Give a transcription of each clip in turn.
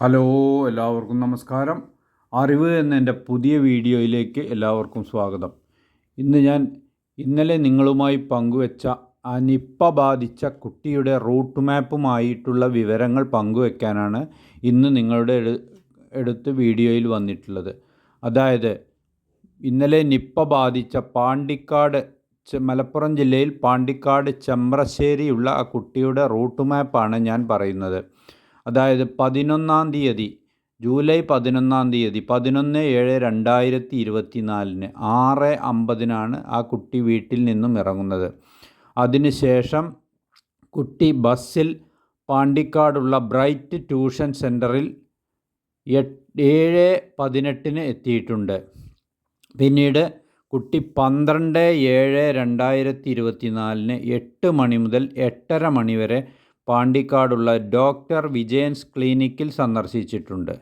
Hello എല്ലാവർക്കും നമസ്കാരം. അറിവ് എന്ന എന്റെ പുതിയ വീഡിയോയിലേക്ക് എല്ലാവർക്കും സ്വാഗതം. ഇന്ന് ഞാൻ ഇന്നലെ നിങ്ങളുമായി പങ്കുവെച്ച ആ നിപ്പ ബാധിച്ച കുട്ടിയുടെ റൂട്ട് മാപ്പുമായിട്ടുള്ള വിവരങ്ങൾ പങ്കുവെക്കാനാണ് ഇന്ന് നിങ്ങളുടെ എടു- എടുത്ത് വീഡിയോയിൽ വന്നിട്ടുള്ളത്. അതായത് ഇന്നലെ നിപ്പ ബാധിച്ച പാണ്ടിക്കാട് മലപ്പുറം ജില്ലയിൽ പാണ്ടിക്കാട് ചെമ്പ്രശ്ശേരിയുള്ള ആ കുട്ടിയുടെ റൂട്ട് മാപ്പാണ് ഞാൻ പറയുന്നത്. അതായത് പതിനൊന്നാം തീയതി ജൂലൈ പതിനൊന്നാം തീയതി പതിനൊന്ന് ഏഴ് രണ്ടായിരത്തി ഇരുപത്തി നാലിന് ആറ് അമ്പതിനാണ് ആ കുട്ടി വീട്ടിൽ നിന്നും ഇറങ്ങുന്നത്. അതിനുശേഷം കുട്ടി ബസ്സിൽ പാണ്ടിക്കാടുള്ള ബ്രൈറ്റ് ട്യൂഷൻ സെന്ററിൽ എട്ട് ഏഴ് പതിനെട്ടിന് എത്തിയിട്ടുണ്ട്. പിന്നീട് കുട്ടി പന്ത്രണ്ട് ഏഴ് രണ്ടായിരത്തി ഇരുപത്തി നാലിന് എട്ട് മണി മുതൽ എട്ടര മണി വരെ പാണ്ടിക്കാടുള്ള ഡോക്ടർ വിജയൻസ് ക്ലിനിക്കിൽ സന്ദർശിച്ചിട്ടുണ്ട്.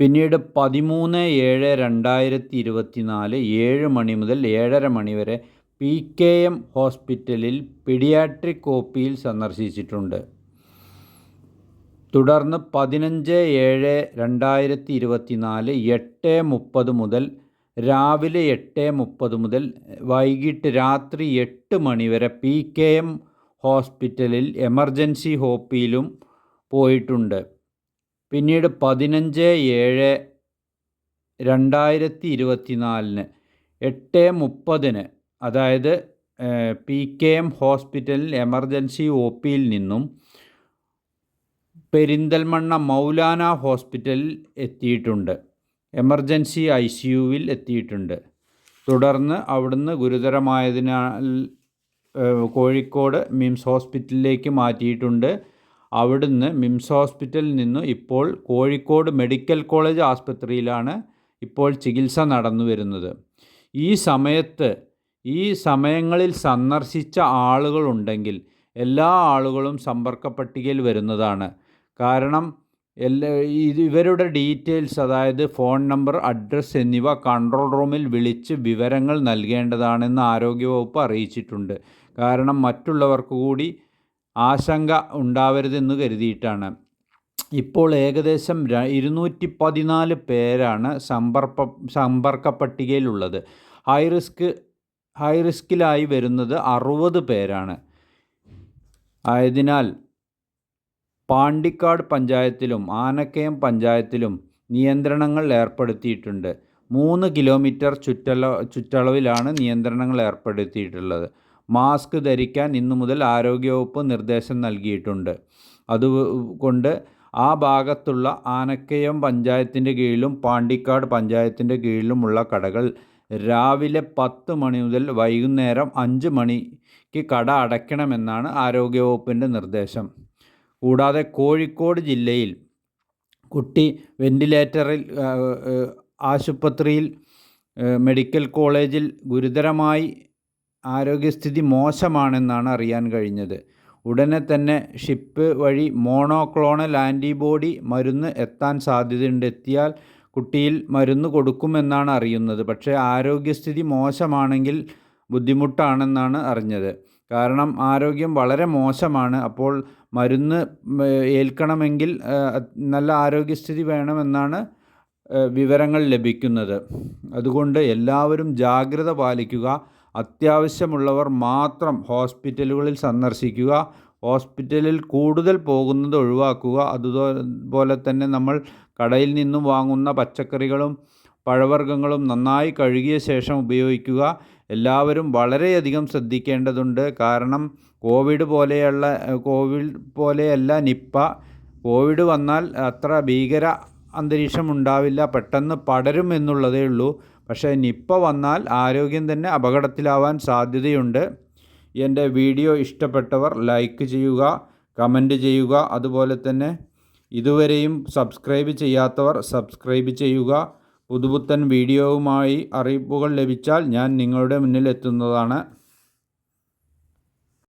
പിന്നീട് പതിമൂന്ന് ഏഴ് രണ്ടായിരത്തി ഇരുപത്തി നാല് ഏഴ് മണി മുതൽ ഏഴര മണി വരെ പി കെ എം ഹോസ്പിറ്റലിൽ പിഡിയാട്രിക് ഒപിയിൽ പിയിൽ സന്ദർശിച്ചിട്ടുണ്ട്. തുടർന്ന് പതിനഞ്ച് ഏഴ് രണ്ടായിരത്തി ഇരുപത്തി നാല് എട്ട് മുപ്പത് മുതൽ രാവിലെ എട്ട് മുപ്പത് മുതൽ വൈകിട്ട് രാത്രി എട്ട് മണി വരെ പി കെ എം ഹോസ്പിറ്റലിൽ എമർജൻസി ഹോപ്പിയിലും പോയിട്ടുണ്ട്. പിന്നീട് പതിനഞ്ച് ഏഴ് രണ്ടായിരത്തി ഇരുപത്തി നാലിന് എട്ട് മുപ്പതിന് അതായത് പി കെ എം ഹോസ്പിറ്റലിൽ എമർജൻസി ഒ പിയിൽ നിന്നും പെരിന്തൽമണ്ണ മൗലാന ഹോസ്പിറ്റലിൽ എത്തിയിട്ടുണ്ട്. എമർജൻസി ഐ സി യുവിൽ എത്തിയിട്ടുണ്ട്. തുടർന്ന് അവിടുന്ന് ഗുരുതരമായതിനാൽ കോഴിക്കോട് മിംസ് ഹോസ്പിറ്റലിലേക്ക് മാറ്റിയിട്ടുണ്ട്. അവിടുന്ന് മിംസ് ഹോസ്പിറ്റലിൽ നിന്ന് ഇപ്പോൾ കോഴിക്കോട് മെഡിക്കൽ കോളേജ് ആസ്പത്രിയിലാണ് ഇപ്പോൾ ചികിത്സ നടന്നു വരുന്നത്. ഈ സമയത്ത് ഈ സമയങ്ങളിൽ സന്ദർശിച്ച ആളുകളുണ്ടെങ്കിൽ എല്ലാ ആളുകളും സമ്പർക്ക പട്ടികയിൽ വരുന്നതാണ്. കാരണം എല്ലാ ഇവരുടെ ഡീറ്റെയിൽസ് അതായത് ഫോൺ നമ്പർ അഡ്രസ്സ് എന്നിവ കൺട്രോൾ റൂമിൽ വിളിച്ച് വിവരങ്ങൾ നൽകേണ്ടതാണെന്ന് ആരോഗ്യവകുപ്പ് അറിയിച്ചിട്ടുണ്ട്. കാരണം മറ്റുള്ളവർക്ക് കൂടി ആശങ്ക ഉണ്ടാവരുതെന്ന് കരുതിയിട്ടാണ്. ഇപ്പോൾ ഏകദേശം ഇരുന്നൂറ്റി പതിനാല് പേരാണ് സമ്പർപ്പ സമ്പർക്ക പട്ടികയിലുള്ളത് ഹൈ റിസ്ക് ഹൈ റിസ്കിലായി വരുന്നത് അറുപത് പേരാണ്. ആയതിനാൽ പാണ്ടിക്കാട് പഞ്ചായത്തിലും ആനക്കയം പഞ്ചായത്തിലും നിയന്ത്രണങ്ങൾ ഏർപ്പെടുത്തിയിട്ടുണ്ട്. മൂന്ന് കിലോമീറ്റർ ചുറ്റള ചുറ്റളവിലാണ് നിയന്ത്രണങ്ങൾ ഏർപ്പെടുത്തിയിട്ടുള്ളത്. മാസ്ക് ധരിക്കാൻ ഇന്നു മുതൽ ആരോഗ്യവകുപ്പ് നിർദ്ദേശം നൽകിയിട്ടുണ്ട്. അതുകൊണ്ട് ആ ഭാഗത്തുള്ള ആനക്കയം പഞ്ചായത്തിന്റെ കീഴിലും പാണ്ടിക്കാട് പഞ്ചായത്തിന്റെ കീഴിലുമുള്ള കടകൾ രാവിലെ പത്ത് മണി മുതൽ വൈകുന്നേരം അഞ്ച് മണിക്ക് കട അടയ്ക്കണമെന്നാണ് ആരോഗ്യവകുപ്പിന്റെ നിർദ്ദേശം. കൂടാതെ കോഴിക്കോട് ജില്ലയിൽ കുട്ടി വെന്റിലേറ്ററിൽ ആശുപത്രിയിൽ മെഡിക്കൽ കോളേജിൽ ഗുരുതരമായി ആരോഗ്യസ്ഥിതി മോശമാണെന്നാണ് അറിയാൻ കഴിഞ്ഞത്. ഉടനെ തന്നെ ഷിപ്പ് വഴി മോണോക്ലോണൽ ആന്റിബോഡി മരുന്ന് എത്താൻ സാധ്യതയുണ്ട് എത്തിയാൽ കുട്ടിയിൽ മരുന്ന് കൊടുക്കുമെന്നാണ് അറിയുന്നത്. പക്ഷേ ആരോഗ്യസ്ഥിതി മോശമാണെങ്കിൽ ബുദ്ധിമുട്ടാണെന്നാണ് അറിഞ്ഞത്. കാരണം ആരോഗ്യം വളരെ മോശമാണ്. അപ്പോൾ മരുന്ന് ഏൽക്കണമെങ്കിൽ നല്ല ആരോഗ്യസ്ഥിതി വേണമെന്നാണ് വിവരങ്ങൾ ലഭിക്കുന്നത്. അതുകൊണ്ട് എല്ലാവരും ജാഗ്രത പാലിക്കുക. അത്യാവശ്യമുള്ളവർ മാത്രം ഹോസ്പിറ്റലുകളിൽ സന്ദർശിക്കുക ഹോസ്പിറ്റലിൽ കൂടുതൽ പോകുന്നത് ഒഴിവാക്കുക. അതുപോലെ തന്നെ നമ്മൾ കടയിൽ നിന്നും വാങ്ങുന്ന പച്ചക്കറികളും പഴവർഗങ്ങളും നന്നായി കഴുകിയ ശേഷം ഉപയോഗിക്കുക. എല്ലാവരും വളരെയധികം ശ്രദ്ധിക്കേണ്ടതുണ്ട്. കാരണം കോവിഡ് പോലെയുള്ള കോവിഡ് പോലെയല്ല നിപ്പ. കോവിഡ് വന്നാൽ അത്ര ഭീകര അന്തരീക്ഷം ഉണ്ടാവില്ല. പെട്ടെന്ന് പടരും എന്നുള്ളതേ ഉള്ളൂ. പക്ഷേ നിപ്പ വന്നാൽ ആരോഗ്യം തന്നെ അപകടത്തിലാവാൻ സാധ്യതയുണ്ട്. എന്റെ വീഡിയോ ഇഷ്ടപ്പെട്ടവർ ലൈക്ക് ചെയ്യുക കമന്റ് ചെയ്യുക അതുപോലെ തന്നെ ഇതുവരെയും സബ്സ്ക്രൈബ് ചെയ്യാത്തവർ സബ്സ്ക്രൈബ് ചെയ്യുക. പുതുപുത്തൻ വീഡിയോവുമായി അറിയിപ്പുകൾ ലഭിച്ചാൽ ഞാൻ നിങ്ങളുടെ മുന്നിൽ എത്തുന്നതാണ്.